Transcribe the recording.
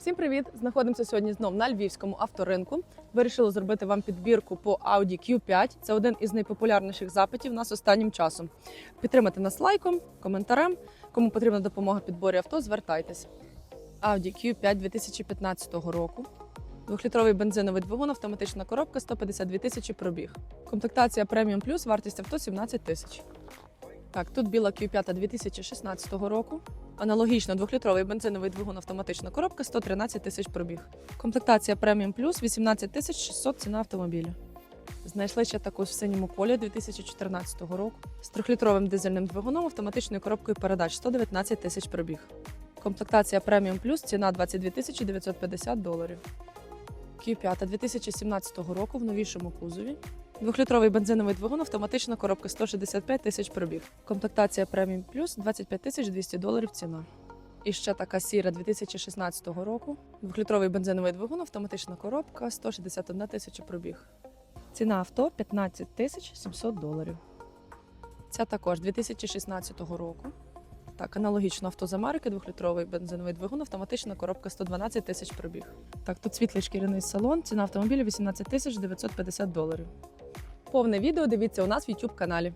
Всім привіт! Знаходимося сьогодні знов на львівському авторинку. Вирішили зробити вам підбірку по Audi Q5. Це один із найпопулярніших запитів нас останнім часом. Підтримати нас лайком, коментарем. Кому потрібна допомога підборі авто, звертайтесь. Audi Q5 2015 року. Двохлітровий бензиновий двигун, автоматична коробка, 152 тисячі пробіг. Комплектація Premium Plus, вартість авто 17 тисяч. Так, тут біла Q5 2016 року. Аналогічно двохлітровий бензиновий двигун автоматична коробка 113 тисяч пробіг. Комплектація Premium Plus 18 тисяч 600 ціна автомобіля. Знайшли ще таку в синьому колі 2014 року з трьохлітровим дизельним двигуном, автоматичною коробкою передач 119 тисяч пробіг. Комплектація Premium Plus ціна 22 тисячі 950 доларів. Q5 2017 року в новішому кузові. Двохлітровий бензиновий двигун, автоматична коробка 165 тисяч пробіг. Комплектація Premium Plus 25 тисяч 200 доларів ціна. І ще така сіра 2016 року. Двохлітровий бензиновий двигун, автоматична коробка 161 тисяча пробіг. Ціна авто 15 тисяч 700 доларів. Ця також 2016 року. Так, аналогічно авто з Америки, двохлітровий бензиновий двигун, автоматична коробка 112 тисяч пробіг. Так, тут світлий шкіряний салон, ціна автомобіля 18 тисяч 950 доларів. Повне відео дивіться у нас в YouTube каналі.